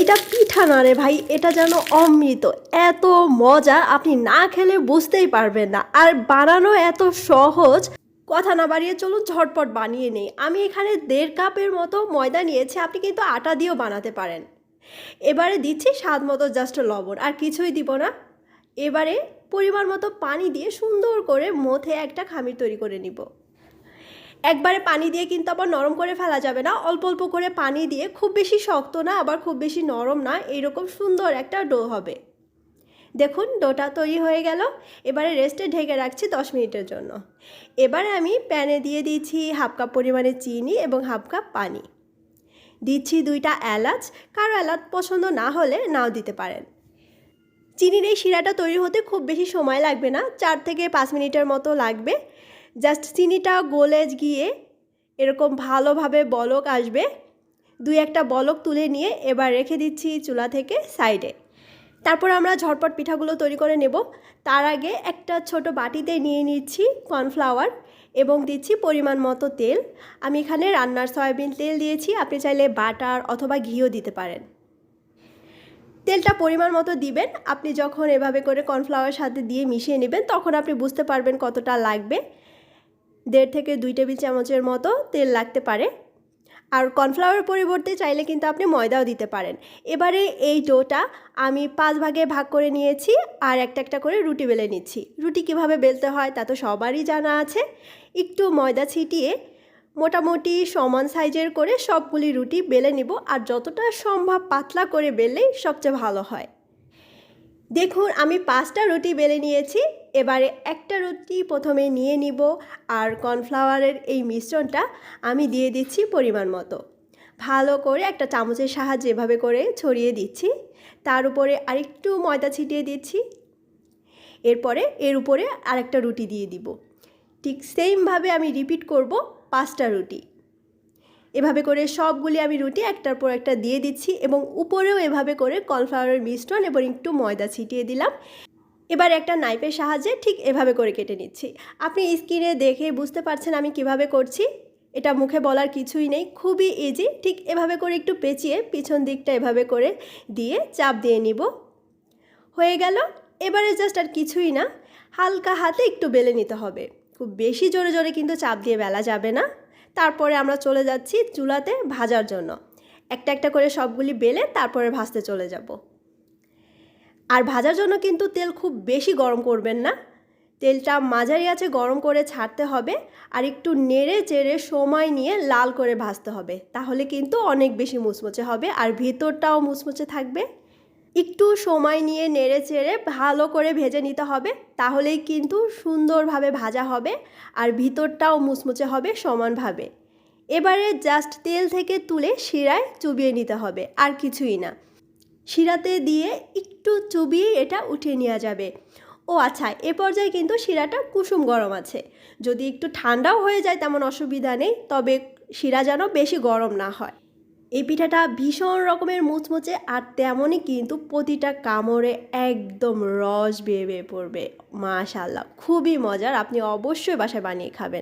এটা পিঠা না রে ভাই, এটা যেন অমৃত। এত মজা আপনি না খেলে বুঝতেই পারবেন না। আর বানানো এত সহজ, কথা না বাড়িয়ে চলুন ঝটপট বানিয়ে নেই। আমি এখানে দেড় কাপের মতো ময়দা নিয়েছি, আপনি কিন্তু আটা দিয়েও বানাতে পারেন। এবারে দিচ্ছি স্বাদ মতো জাস্ট লবণ, আর কিছুই দিব না। এবারে পরিমাণ মতো পানি দিয়ে সুন্দর করে মথে একটা খামির তৈরি করে নিব। একবারে পানি দিয়ে কিন্তু আবার নরম করে ফেলা যাবে না। অল্প অল্প করে পানি দিয়ে খুব বেশি শক্ত না, আবার খুব বেশি নরম না, এইরকম সুন্দর একটা ডো হবে। দেখুন, ডোটা তৈরি হয়ে গেল। এবারে রেস্টে ঢেকে রাখছি দশ মিনিটের জন্য। এবারে আমি প্যানে দিয়ে দিচ্ছি হাফ কাপ পরিমাণে চিনি এবং হাফ কাপ পানি। দিচ্ছি দুইটা এলাচ। কারও এলাচ পছন্দ না হলে নাও দিতে পারেন। চিনির এই শিরাটা তৈরি হতে খুব বেশি সময় লাগবে না, চার থেকে পাঁচ মিনিটের মতো লাগবে। জাস্ট চিনিটা গলে গিয়ে এরকম ভালোভাবে বলক আসবে। দুই একটা বলক তুলে নিয়ে এবার রেখে দিচ্ছি চুলা থেকে সাইডে। তারপর আমরা ঝটপট পিঠাগুলো তৈরি করে নেব। তার আগে একটা ছোট বাটিতে নিয়ে নিচ্ছি কর্নফ্লাওয়ার এবং দিচ্ছি পরিমাণ মতো তেল। আমি এখানে রান্নার সয়াবিন তেল দিয়েছি, আপনি চাইলে বাটার অথবা ঘিও দিতে পারেন। তেলটা পরিমাণ মতো দিবেন, আপনি যখন এভাবে করে কর্নফ্লাওয়ার সাথে দিয়ে মিশিয়ে নেবেন, তখন আপনি বুঝতে পারবেন কতটা লাগবে। দেড় থেকে দুই টেবিল চামচের মতো তেল লাগতে পারে। আর কর্নফ্লাওয়ার পরিবর্তে চাইলে কিন্তু আপনি ময়দাও দিতে পারেন। এবারে এই ডোটা আমি পাঁচ ভাগে ভাগ করে নিয়েছি আর একটা একটা করে রুটি বেলে নিচ্ছি। রুটি কীভাবে বেলতে হয় তা তো সবারই জানা আছে। একটু ময়দা ছিটিয়ে মোটামুটি সমান সাইজের করে সবগুলি রুটি বেলে নিব আর যতটা সম্ভব পাতলা করে বেললেই সবচেয়ে ভালো হয়। দেখুন, আমি পাঁচটা রুটি বেলে নিয়েছি। এবারে একটা রুটি প্রথমে নিয়ে নিব আর কর্নফ্লাওয়ারের এই মিশ্রণটা আমি দিয়ে দিচ্ছি পরিমাণ মতো। ভালো করে একটা চামচের সাহায্যে এভাবে করে ছড়িয়ে দিচ্ছি। তার উপরে আরেকটু ময়দা ছিটিয়ে দিচ্ছি। এরপরে এর উপরে আরেকটা রুটি দিয়ে দিব। ঠিক সেমভাবে আমি রিপিট করব পাঁচটা রুটি। এভাবে করে সবগুলি আমি রুটি একটার পর একটা দিয়ে দিচ্ছি এবং উপরেও এভাবে করে কর্নফ্লাওয়ারের মিশ্রণ এবং একটু ময়দা ছিটিয়ে দিলাম। এবার একটা নাইফের সাহায্যে ঠিক এভাবে করে কেটে নিচ্ছি। আপনি স্ক্রিনে দেখে বুঝতে পারছেন আমি কীভাবে করছি। এটা মুখে বলার কিছুই নেই, খুবই ইজি ঠিক এভাবে করে একটু পেঁচিয়ে পিছন দিকটা এভাবে করে দিয়ে চাপ দিয়ে নিব। হয়ে গেল। এবারে জাস্ট আর কিছুই না। হালকা হাতে একটু বেলে নিতে হবে। খুব বেশি জোরে জোরে কিন্তু চাপ দিয়ে বেলা যাবে না। তারপরে আমরা চলে যাচ্ছি চুলাতে ভাজার জন্য। একটা একটা করে সবগুলি বেলে তারপরে ভাজতে চলে যাব। আর ভাজার জন্য কিন্তু তেল খুব বেশি গরম করবেন না। তেলটা মাঝারি আছে, গরম করে ছাড়তে হবে। আর একটু নেড়ে চেড়ে সময় নিয়ে লাল করে ভাজতে হবে। তাহলে কিন্তু অনেক বেশি মুচমুচে হবে আর ভিতরটাও মুচমুচে থাকবে। একটু সময় নিয়ে নেড়ে চেড়ে ভালো করে ভেজে নিতে হবে। তাহলেই কিন্তু সুন্দরভাবে ভাজা হবে আর ভিতরটাও মুচমুচে হবে সমানভাবে। এবারে জাস্ট তেল থেকে তুলে শিরায় চুবিয়ে নিতে হবে, আর কিছুই না। শিরাতে দিয়ে একটু চুবিয়ে এটা উঠিয়ে নেওয়া যাবে। ও আচ্ছা এ পর্যায়ে কিন্তু শিরাটা কুসুম গরম আছে। যদি একটু ঠান্ডাও হয়ে যায় তেমন অসুবিধা নেই, তবে শিরা যেন বেশি গরম না হয়। এই পিঠাটা ভীষণ রকমের মুচমুচে আর তেমনই কিন্তু প্রতিটা কামড়ে একদম রস বেয়ে বেয়ে পড়বে। মাশাল্লাহ খুবই মজার। আপনি অবশ্যই বাসায় বানিয়ে খাবেন।